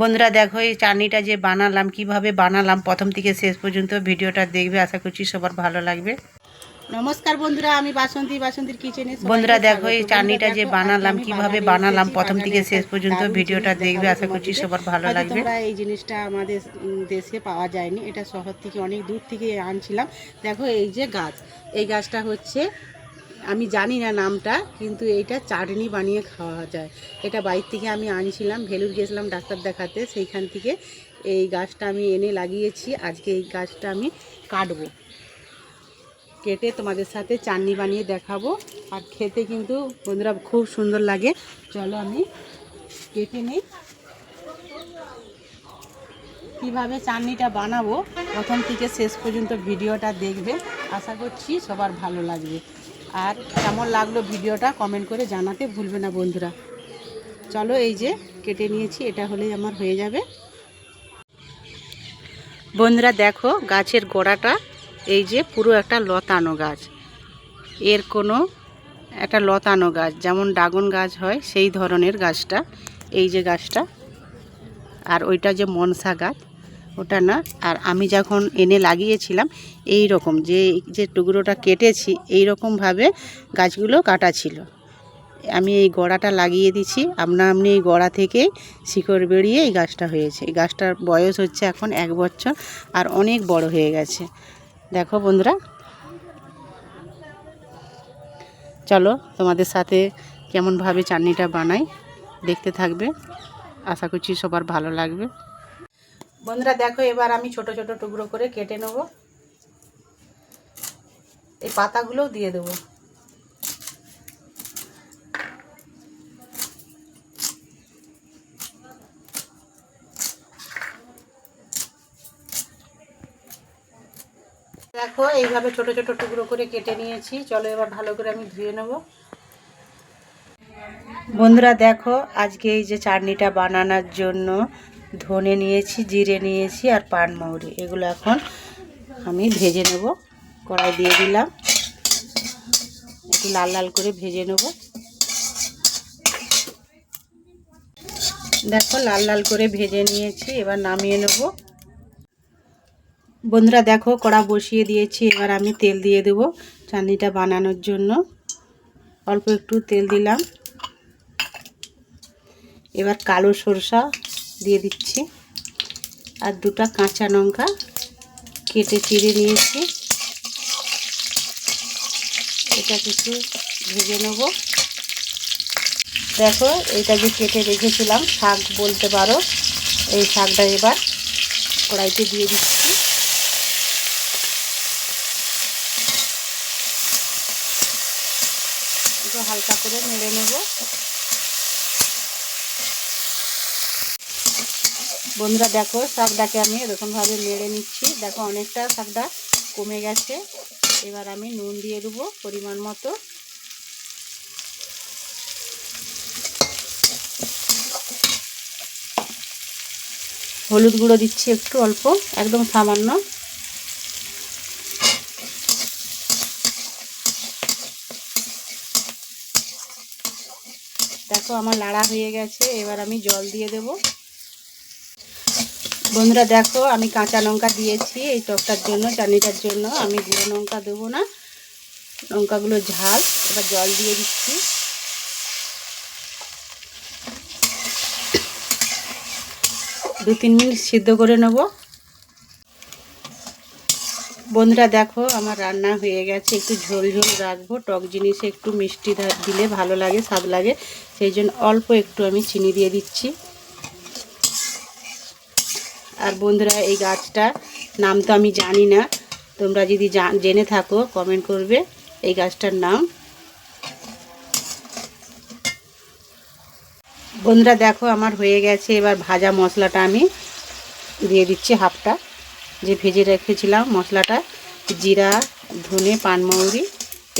বন্ধুরা দেখো এই চাটনিটা যে বানালাম কীভাবে বানালাম প্রথম থেকে শেষ পর্যন্ত ভিডিওটা দেখবে আশা করছি সবার ভালো লাগবে। নমস্কার বন্ধুরা আমি বাসন্তী বাসন্তীর কিচেনে বন্ধুরা দেখো এই চাটনিটা যে বানালাম কীভাবে বানালাম প্রথম থেকে শেষ পর্যন্ত ভিডিওটা দেখবে আশা করছি সবার ভালো লাগবে। এই জিনিসটা আমাদের দেশে পাওয়া যায়নি এটা শহর থেকে অনেক দূর থেকে আনছিলাম। দেখো এই যে গাছ এই গাছটা হচ্ছে আমি জানি না নামটা, কিন্তু এইটা চাটনি বানিয়ে খাওয়া যায়। এটা বাইর থেকে আমি আনছিলাম, ভেলুর গেছিলাম ডাক্তার দেখাতে, সেইখান থেকে এই গাছটা আমি এনে লাগিয়েছি। আজকে এই গাছটা আমি কাটবো। কেটে তোমাদের সাথে চাটনি বানিয়ে দেখাবো। আর খেতে কিন্তু বন্ধুরা খুব সুন্দর লাগে। চলো আমি কেটে নিই। কীভাবে চাটনিটা বানাবো, প্রথম থেকে শেষ পর্যন্ত ভিডিওটা দেখবে। আশা করছি সবার ভালো লাগবে। আর কেমন লাগল ভিডিওটা কমেন্ট করে জানাতে ভুলবে না বন্ধুরা। চলো এই যে কেটে নিয়েছি, এটা হলেই আমার হয়ে যাবে। বন্ধুরা দেখো, গাছের গোড়াটা, এই যে পুরো একটা লতানো গাছ। এর কোনো একটা লতানো গাছ, যেমন ড্রাগন গাছ হয়, সেই ধরনের গাছটা, এই যে গাছটা। আর ওইটা যে মনসা গাছ ওটা না। আর আমি যখন এনে লাগিয়েছিলাম, এই রকম যে যে টুকরোটা কেটেছি, এই রকমভাবে গাছগুলো কাটা ছিল। আমি এই গোড়াটা লাগিয়ে দিছি। আপনা আপনি এই গোড়া থেকেই শিকড় বেরিয়ে এই গাছটা হয়েছে। এই গাছটার বয়স হচ্ছে এখন এক বছর, আর অনেক বড় হয়ে গেছে। দেখো বন্ধুরা। চলো তোমাদের সাথে কেমনভাবে চাটনিটা বানাই, দেখতে থাকবে। আশা করছি সবার ভালো লাগবে। বন্ধুরা, দেখো এবার আমি ছোট ছোট টুকরো করে কেটে নেব। এই পাতাগুলোও দিয়ে দেবো। দেখো, এইভাবে ছোট ছোট টুকরো করে কেটে নিয়েছি। চলো এবার ভালো করে আমি ধুয়ে নেব। বন্ধুরা, দেখো আজকে এই যে চাটনিটা বানানোর জন্য ধনে নিয়েছি, জিরে নিয়েছি আর পান পানমৌরি এগুলো এখন আমি ভেজে নেব। কড়াই দিয়ে দিলাম। একটু লাল লাল করে ভেজে নেব। দেখো, লাল লাল করে ভেজে নিয়েছি। এবার নামিয়ে নেব। বন্ধুরা, দেখো, কড়া বসিয়ে দিয়েছি। এবার আমি তেল দিয়ে দেব চাটনিটা বানানোর জন্য। অল্প একটু তেল দিলাম। এবার কালো সরষা দিয়ে দিচ্ছি। আর দুটো কাঁচা লঙ্কা কেটে চিড়ে নিয়েছি। এটা কিছু ভেজে নেব। দেখো, এটা যে কেটে রেখেছিলাম, শাক বলতে পারো, এই শাকটা এবার কড়াইতে দিয়ে দিচ্ছি। হালকা করে নেড়ে নেব। বন্ধুরা দেখো, শাকটাকে আমি এরকমভাবে নেড়ে নিচ্ছি। দেখো, অনেকটা শাকটা কমে গেছে। এবার আমি নুন দিয়ে দেবো পরিমাণ মতো। হলুদ গুঁড়ো দিচ্ছি একটু অল্প, একদম সামান্য। দেখো, আমার লাড়া হয়ে গেছে। এবার আমি জল দিয়ে দেব। বন্ধুরা দেখো, আমি কাঁচা লঙ্কা দিয়েছি এই টকটার জন্য, চাটনিটার জন্য। আমি গুঁড়ো লঙ্কা দেবো না। লঙ্কাগুলো ঝাল, এবার জল দিয়ে দিচ্ছি। দু তিন মিনিট সিদ্ধ করে নেব। বন্ধুরা দেখো, আমার রান্না হয়ে গেছে। একটু ঝোল ঝোল রাখব। টক জিনিসে একটু মিষ্টি দিলে ভালো লাগে, স্বাদ লাগে। সেই জন্য অল্প একটু আমি চিনি দিয়ে দিচ্ছি। আর বন্ধুরা, এই গাছটা নাম তো আমি জানি না। তোমরা যদি জেনে থাকো কমেন্ট করবে এই গাছটার নাম। বন্ধুরা, দেখো আমার হয়ে গেছে। এবার ভাজা মশলাটা আমি দিয়ে দিচ্ছি হাফটা। যে ভেজে রেখেছিলাম মশলাটা, জিরা, ধনে পানমৌরি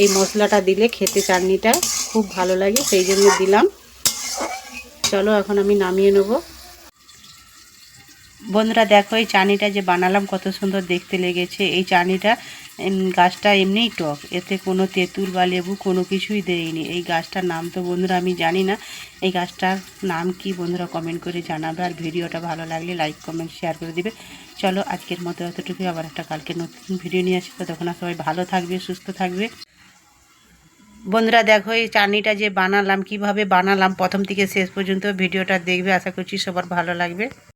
এই মশলাটা দিলে খেতে চাটনিটা খুব ভালো লাগে, সেই জন্য দিলাম। চলো, এখন আমি নামিয়ে নেব। বন্ধুরা দেখো এই চাটনিটা যে বানালাম কত সুন্দর দেখতে লেগেছে। এই চাটনিটা এম, গাছটা এমনিই টক এতে কোনো তেঁতুল বা লেবু কোনো কিছুই দেয়নি। এই গাছটার নাম তো বন্ধুরা আমি জানি না। এই গাছটার নাম কি বন্ধুরা কমেন্ট করে জানাবে আর ভিডিওটা ভালো লাগলে লাইক কমেন্ট শেয়ার করে দিবে। চলো আজকের মতো এতটুকুই। আবার একটা কালকে নতুন ভিডিও নিয়ে আসি আর সবাই ভালো থাকবে সুস্থ থাকবে। বন্ধুরা দেখো এই চাটনিটা যে বানালাম কীভাবে বানালাম প্রথম থেকে শেষ পর্যন্ত ভিডিওটা দেখবে। আশা করছি সবার ভালো লাগবে।